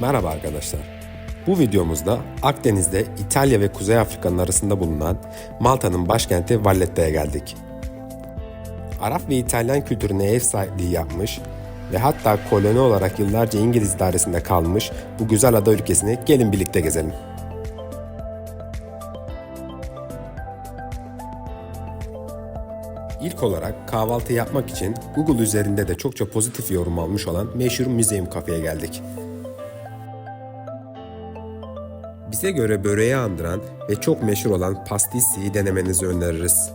Merhaba arkadaşlar. Bu videomuzda Akdeniz'de İtalya ve Kuzey Afrika'nın arasında bulunan Malta'nın başkenti Valletta'ya geldik. Arap ve İtalyan kültürüne ev sahipliği yapmış ve hatta koloni olarak yıllarca İngiliz idaresinde kalmış bu güzel ada ülkesini gelin birlikte gezelim. İlk olarak kahvaltı yapmak için Google üzerinde de çokça pozitif yorum almış olan meşhur Museum Cafe'ye geldik. Bize göre böreği andıran ve çok meşhur olan pastissiyi denemenizi öneririz.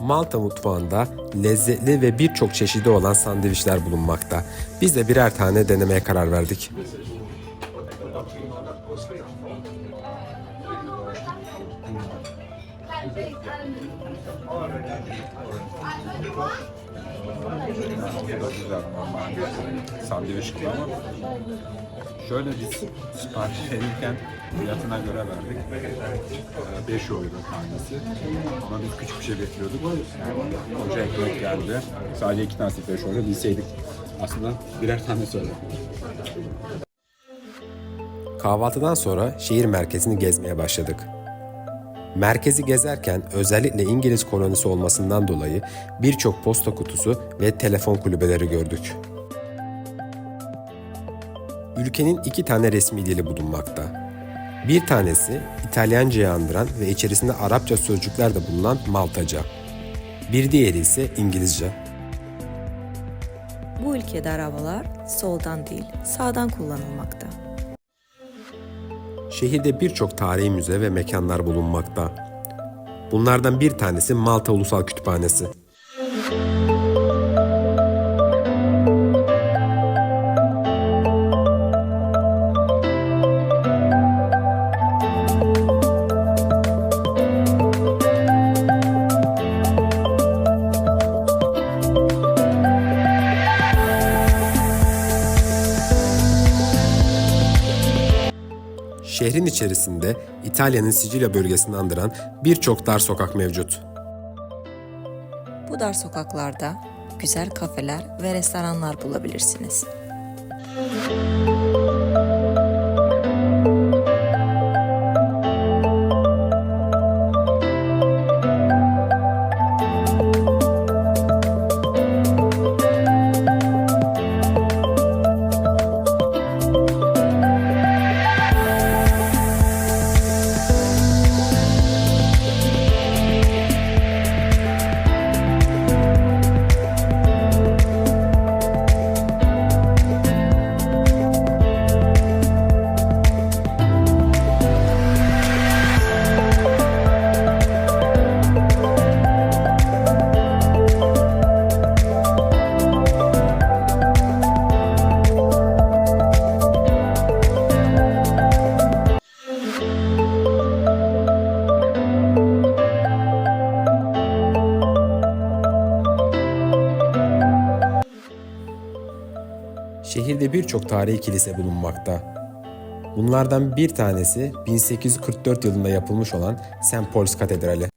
Malta mutfağında lezzetli ve birçok çeşidi olan sandviçler bulunmakta. Biz de birer tane denemeye karar verdik. Sandviç gibi ama şöyle biz sipariş verirken fiyatına göre verdik. Ee, 5 euro tanesi. Ama biz küçük bir şey bekliyorduk. Koca ekmek geldi. Sadece iki tanesi 5 euro bilseydik. Aslında birer tane söyledim. Kahvaltıdan sonra şehir merkezini gezmeye başladık. Merkezi gezerken özellikle İngiliz kolonisi olmasından dolayı birçok posta kutusu ve telefon kulübeleri gördük. Ülkenin iki tane resmi dili bulunmakta. Bir tanesi İtalyanca'yı andıran ve içerisinde Arapça sözcükler de bulunan Maltaca. Bir diğeri ise İngilizce. Bu ülkede arabalar soldan değil sağdan kullanılmakta. Şehirde birçok tarihi müze ve mekanlar bulunmakta. Bunlardan bir tanesi Malta Ulusal Kütüphanesi. İçerisinde İtalya'nın Sicilya bölgesini andıran birçok dar sokak mevcut. Bu dar sokaklarda güzel kafeler ve restoranlar bulabilirsiniz. Şehirde birçok tarihi kilise bulunmakta. Bunlardan bir tanesi 1844 yılında yapılmış olan St. Paul's Katedrali.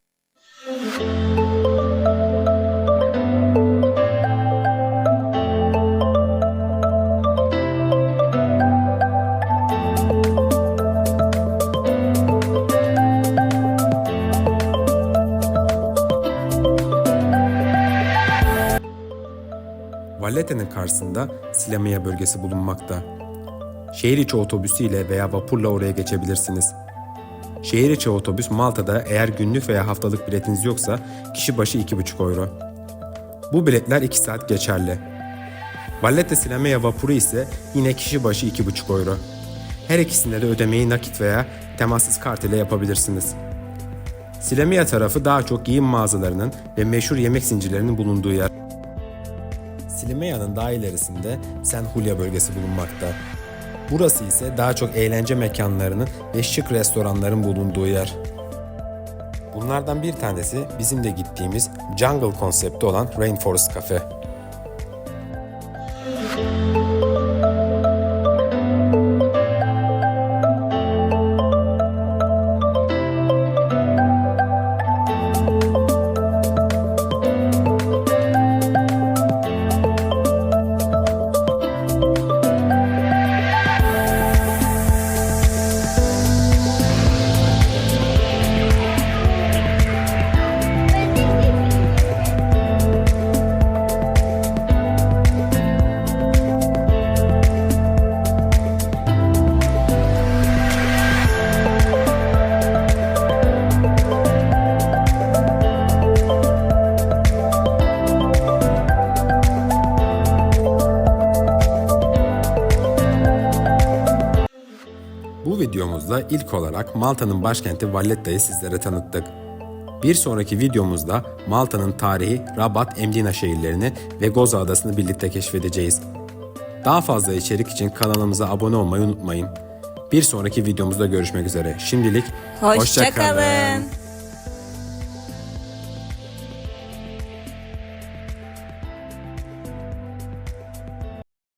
Vallette'nin karşısında Silamia bölgesi bulunmakta. Şehir içi otobüsüyle veya vapurla oraya geçebilirsiniz. Şehir içi otobüs Malta'da eğer günlük veya haftalık biletiniz yoksa kişi başı 2,5 euro. Bu biletler 2 saat geçerli. Vallette Silamia vapuru ise yine kişi başı 2,5 euro. Her ikisinde de ödemeyi nakit veya temassız kart ile yapabilirsiniz. Silamia tarafı daha çok giyim mağazalarının ve meşhur yemek zincirlerinin bulunduğu yer. Silimea'nın daha ilerisinde San Julia bölgesi bulunmakta. Burası ise daha çok eğlence mekanlarının ve şık restoranların bulunduğu yer. Bunlardan bir tanesi bizim de gittiğimiz Jungle konsepti olan Rainforest Cafe. Videomuzda ilk olarak Malta'nın başkenti Valletta'yı sizlere tanıttık. Bir sonraki videomuzda Malta'nın tarihi Rabat, Emdina şehirlerini ve Goza Adası'nı birlikte keşfedeceğiz. Daha fazla içerik için kanalımıza abone olmayı unutmayın. Bir sonraki videomuzda görüşmek üzere. Şimdilik Hoşça hoşça kalın. kalın.